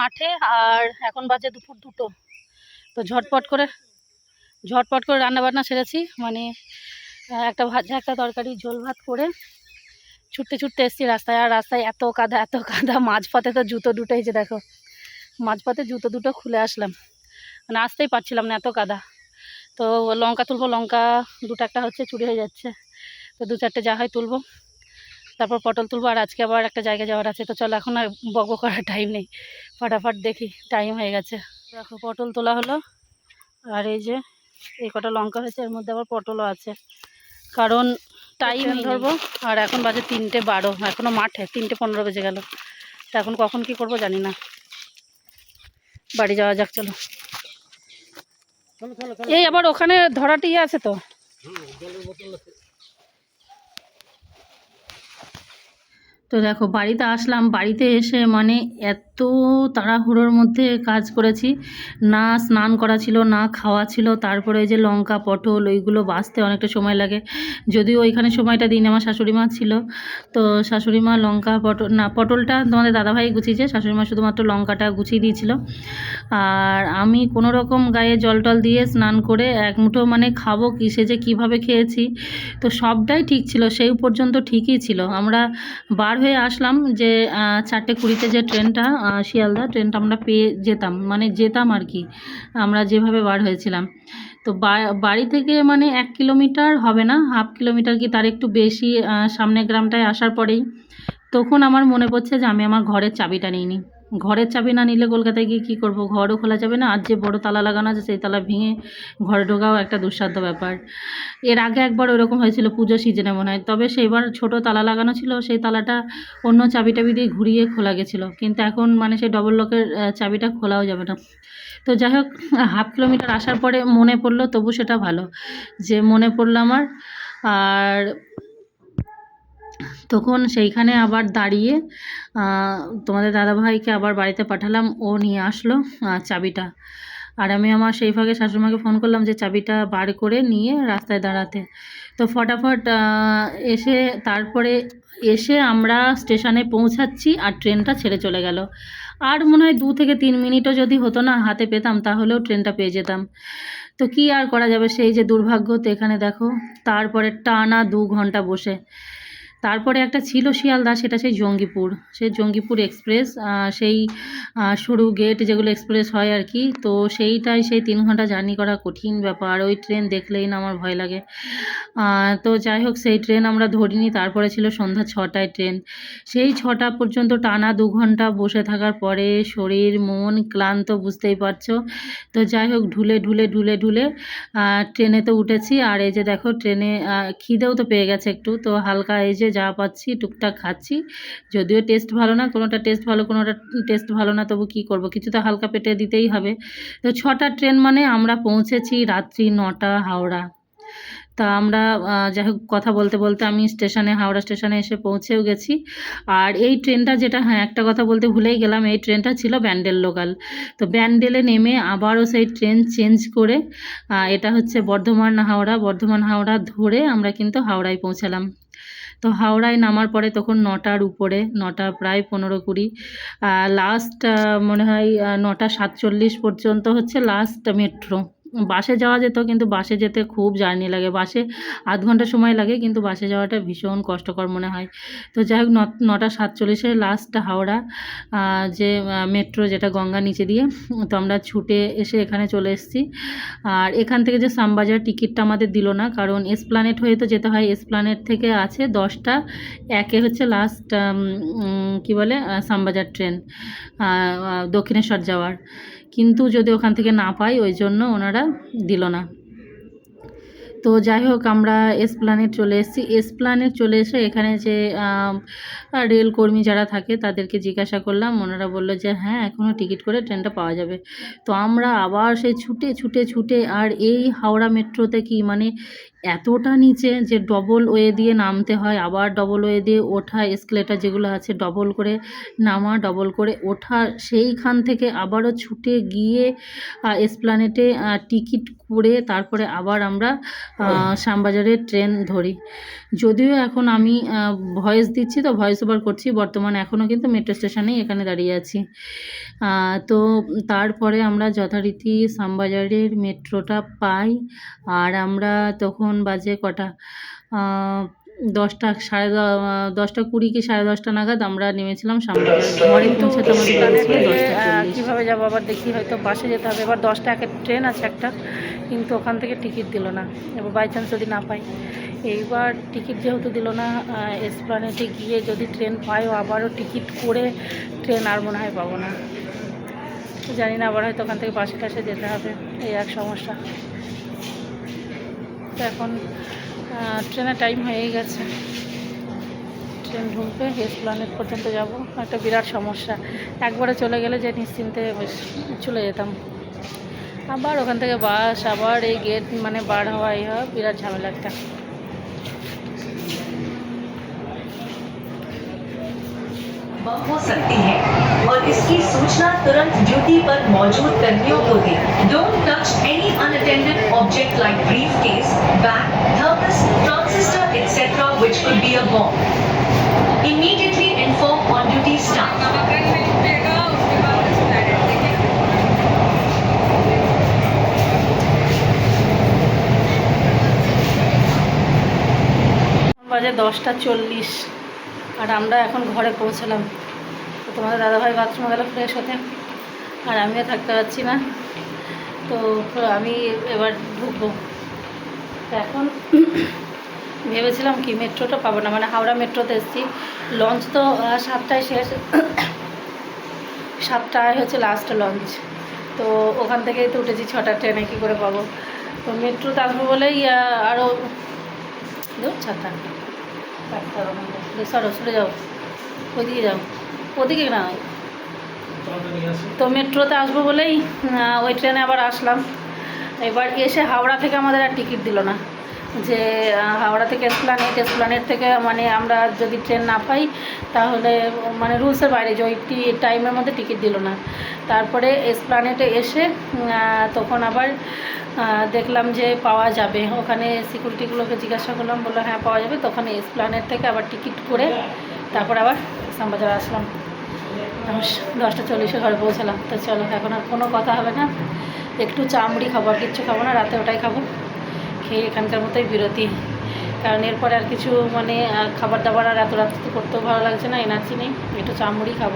মাঠে আর এখন বাজে দুপুর দুটো। তো ঝটপট করে ঝটপট করে রান্না বান্না সেরেছি। মানে একটা ভাজা, একটা তরকারি, ঝোল ভাত করে ছুটতে ছুটতে এসেছি রাস্তায়। আর রাস্তায় এত কাদা এত কাদা, মাঝপথে তো জুতো দুটো যে দেখো। মাঝপথে জুতো দুটো খুলে আসলাম। মানে আসতেই পারছিলাম না এত কাদা। তো লঙ্কা তুলবো, লঙ্কা দুটো একটা হচ্ছে, চুরি হয়ে যাচ্ছে। তো দু চারটে যা হয় তুলবো। তারপর পটল তুলবো আর আজকে আবার একটা জায়গায় যাওয়ার আছে তো চলো এখন আর বকবক করার টাইম নেই। ফটাফট দেখি টাইম হয়ে গেছে। দেখো পটল তোলা হলো আর এই যে এই কটা লঙ্কা হয়েছে এর মধ্যে আবার পটলও আছে। কারণ টাইম ধরবো আর এখন বাজে তিনটে বারো এখনও মাঠে তিনটে পনেরো বেজে গেল। তো এখন কখন কি করব জানি না। বাড়ি যাওয়া যাক চলো। এই আবার ওখানে ধরাটি আছে তো? তো দেখো, বাড়িতে আসলাম। বাড়িতে এসে মানে এত তাড়াহুড়োর মধ্যে কাজ করেছি। না স্নান করা ছিল, না খাওয়া ছিল। তারপরে যে লঙ্কা, পটল, ওইগুলো বাছতে অনেকটা সময় লাগে। যদিও ওইখানে সময়টা দিন আমার শাশুড়ি মা ছিল। তো শাশুড়ি মা লঙ্কা, পটল, না, পটলটা তোমাদের দাদাভাই গুছিয়েছে। শাশুড়ি মা শুধুমাত্র লঙ্কাটা গুছিয়ে দিয়েছিল। আর আমি কোনো রকম গায়ে জল টল দিয়ে স্নান করে এক মুঠো মানে খাব কি সে যে কীভাবে খেয়েছি, তো সবটাই ঠিক ছিল। সেই পর্যন্ত ঠিকই ছিল। আমরা বার হয়ে আসলাম যে চারটে কুড়িতে যে ট্রেনটা শিয়ালদা, ট্রেনটা আমরা পেয়ে যেতাম মানে যেতাম আর কি, আমরা যেভাবে বার হয়েছিলাম। তো বাড়ি থেকে মানে এক কিলোমিটার হবে না, হাফ কিলোমিটার কি তার একটু বেশি সামনে গ্রামটায় আসার পরেই। তখন আমার মনে পড়ছে যে, আমি আমার ঘরের চাবিটা নিইনি। ঘরের চাবি না নিলে কলকাতায় গিয়ে কী করব? ঘরও খোলা যাবে না। আর যে বড় তালা লাগানো আছে, সেই তালা ভেঙে ঘরে ঢোকাও একটা দুঃসাধ্য ব্যাপার। এর আগে একবার ওরকম হয়েছিল পুজো সিজনে মনে হয়। তবে সেইবার ছোট তালা লাগানো ছিল, সেই তালাটা অন্য চাবি টাবি দিয়ে ঘুরিয়ে খোলা গেছিল। কিন্তু এখন মানে সেই ডবল লকের চাবিটা খোলাও যাবে না। তো যাই হোক, হাফ কিলোমিটার আসার পরে মনে পড়ল, তবু সেটা ভালো যে মনে পড়ল আমার। আর তখন সেইখানে আবার দাঁড়িয়ে তোমাদের দাদাভাইকে আবার বাড়িতে পাঠালাম। ও নিয়ে আসলো চাবিটা। আর আমি আমার সেই ফাঁকে শাশুড়িমাকে ফোন করলাম যে, চাবিটা বার করে নিয়ে রাস্তায় দাঁড়াতে। তো ফটাফট এসে তারপরে এসে আমরা স্টেশনে পৌঁছাচ্ছি আর ট্রেনটা ছেড়ে চলে গেল। আর মনে হয় দু থেকে তিন মিনিটও যদি হতো না, হাতে পেতাম, তাহলেও ট্রেনটা পেয়ে যেতাম। তো কি আর করা যাবে? সেই যে দুর্ভাগ্য তো এখানে দেখো। তারপরে টানা দু ঘণ্টা বসে। তারপরে একটা ছিল শিয়ালদা সেটা সেই জঙ্গিপুর। সেই জঙ্গিপুর এক্সপ্রেস সেই সরু গেট যেগুলো এক্সপ্রেস হয় আর কি। তো সেইটাই সেই তিন ঘণ্টা জার্নি করা কঠিন ব্যাপার। ওই ট্রেন দেখলেই না আমার ভয় লাগে। তো যাই হোক, সেই ট্রেন আমরা ধরিনি। তারপরে ছিল সন্ধ্যা ছটায় ট্রেন সেই ছটা পর্যন্ত টানা দু ঘণ্টা বসে থাকার পরে শরীর, মন ক্লান্ত, বুঝতেই পারছ? তো যাই হোক, ঢুলে ঢুলে ঢুলে ঢুলে ট্রেনে তো উঠেছি। আর এই যে দেখো ট্রেনে খিদেও তো পেয়ে গেছে একটু। তো হালকা এই যে যা পাচ্ছি, টুকটাক খাচ্ছি। যদিও টেস্ট ভালো না, কোনোটা টেস্ট ভালো, কোনোটা টেস্ট ভালো না। তবু কি করব? কিছু তো হালকা পেটে দিতেই হবে। তো ছটা ট্রেন মানে আমরা পৌঁছেছি রাত্রি নটা হাওড়া। তা আমরা যাই হোক, কথা বলতে বলতে আমি স্টেশনে, হাওড়া স্টেশনে এসে পৌঁছেও গেছি। আর এই ট্রেনটা যেটা হ্যাঁ একটা কথা বলতে ভুলেই গেলাম, এই ট্রেনটা ছিল ব্যান্ডেল লোকাল। তো ব্যান্ডেলে নেমে আবারও সেই ট্রেন চেঞ্জ করে এটা হচ্ছে বর্ধমান হাওড়া। বর্ধমান হাওড়া ধরে আমরা কিন্তু হাওড়ায় পৌঁছালাম। তো হাওড়ায় নামার পরে তখন নটার উপরে, নটা প্রায় পনেরো কুড়ি লাস্ট মনে হয় নটা সাতচল্লিশ পর্যন্ত হচ্ছে লাস্ট মেট্রো বাসে যাওয়া যেত কিন্তু বাসে যেতে খুব জার্নি লাগে। বাসে আধ ঘণ্টা সময় লাগে কিন্তু বাসে যাওয়াটা ভীষণ কষ্টকর মনে হয়। তো যাই হোক নটা সাতচল্লিশে লাস্ট হাওড়া যে মেট্রো যেটা গঙ্গা নিচে দিয়ে, তো আমরা ছুটে এসে এখানে চলে এসেছি। আর এখান থেকে যে সামবাজার টিকিটটা আমাদের দিল না, কারণ এসপ্লানেট হয়ে তো যেতে হয়। এসপ্লানেট থেকে আছে দশটা, একে হচ্ছে লাস্ট কি বলে সামবাজার ট্রেন দক্ষিণেশ্বর যাওয়ার। কিন্তু যদি ওখান থেকে না পাই, ওই জন্য ওনারা দিল না। তো যাই হোক, আমরা এসপ্লানেট চলে এসেছি। এসপ্লানেট চলে এসে এখানে যে রেল কর্মী যারা থাকে, তাদেরকে জিজ্ঞাসা করলাম। ওনারা বলল যে হ্যাঁ এখনও টিকিট করে ট্রেনটা পাওয়া যাবে। তো আমরা আবার সেই ছুটে ছুটে ছুটে আর এই হাওড়া মেট্রোতে কি মানে এতটা নিচে যে ডবল ওয়ে দিয়ে নামতে হয়, আবার ডবল ওয়ে দিয়ে ওঠা এসকেলেটার যেগুলো আছে ডবল করে নামা ডবল করে ওঠা, সেইখান থেকে আবারও ছুটে গিয়ে এসপ্লানেটে টিকিট করে তারপরে আবার আমরা শ্যামবাজারের ট্রেন ধরি। যদিও এখন আমি ভয়েস দিচ্ছি তো ভয়েস ওভার করছি, বর্তমানে এখনও কিন্তু মেট্রো স্টেশনেই এখানে দাঁড়িয়ে আছি। তো তারপরে আমরা যথারীতি শ্যামবাজারের মেট্রোটা পাই, আর আমরা তখন বাজে কটা? দশটা সাড়ে দশটা কুড়ি কি সাড়ে দশটা নাগাদ আমরা নেমেছিলাম শ্যামবাজার ঘরে পৌঁছাতে কীভাবে যাব? আবার দেখি হয়তো বাসে যেতে হবে। এবার দশটা একের ট্রেন আছে একটা কিন্তু ওখান থেকে টিকিট দিল না। এবার বাই চান্স যদি না পাই। এইবার টিকিট যেহেতু দিল না এসপ্লানেটে গিয়ে যদি ট্রেন পাইও আবারও টিকিট করে ট্রেন আর মনে হয় পাবো না। জানি না আবার হয়তো ওখান থেকে বাসে টাসে যেতে হবে। এই এক সমস্যা। তো এখন আহ, ট্রেনের টাইম হয়েই গেছে ট্রেন ঢুকবে এসপ্লানেট পর্যন্ত যাব একটা বিরাট সমস্যা একবারে চলে গেলে যে নিশ্চিন্তে বেশ চলে যেতাম আবার ওখান থেকে বাস আবার এই গেট মানে বার হওয়া এই হওয়া বিরাট ঝামেলা একটা बम हो सकती है और इसकी सूचना तुरंत ड्यूटी पर मौजूद कर्मियों को दें don't touch any unattended object like briefcase, bag, thermos, transistor, etc., which could be a bomb. Immediately inform on duty staff. বাজে দশটা চল্লিশ আর আমরা এখন ঘরে পৌঁছলাম তোমাদের দাদাভাই বাথরুমে গেল ফ্রেশ হতে আর আমিও থাকতে পারছি না তো আমি এবার ঢুকবো এখন ভেবেছিলাম কি মেট্রোটা পাবো না মানে হাওড়া মেট্রোতে এসেছি লঞ্চ তো সাতটায় শেষ সাতটায় হচ্ছে লাস্ট লঞ্চ তো ওখান থেকেই তো উঠেছি ছটার ট্রেনে কী করে পাবো তো মেট্রোতে আসব বলেই আরও ছাতা সরো সরে যাও ওইদিকে যাও ওদিকে না তো মেট্রোতে আসব বলেই ওই ট্রেনে আবার আসলাম। এবার এসে হাওড়া থেকে আমাদের আর টিকিট দিল না। যে হাওড়া থেকে এসপ্লানেট এসপ্লানেট থেকে মানে আমরা যদি ট্রেন না পাই, তাহলে মানে রুলসের বাইরে যে ওই টাইমের মধ্যে টিকিট দিল না। তারপরে এসপ্লানেটে এসে তখন আবার দেখলাম যে পাওয়া যাবে। ওখানে সিকিউরিটিগুলোকে জিজ্ঞাসা করলাম, বলল হ্যাঁ পাওয়া যাবে। তখন এসপ্লানেট থেকে আবার টিকিট করে তারপর আবার শ্যামবাজার আসলাম। দশটা চল্লিশে ঘরে পৌঁছালাম। তো চলো, এখন আর কোনো কথা হবে না। একটু চামড়ি খাব, আর কিচ্ছু খাব না, রাতে ওটাই খাব। খেয়ে এখানকার মতোই বিরতি। কারণ এরপরে আর কিছু মানে খাবার দাবার আর এত রাত্রে করতেও ভালো লাগছে না, এনার্জি নেই, একটু চামড়ি খাব।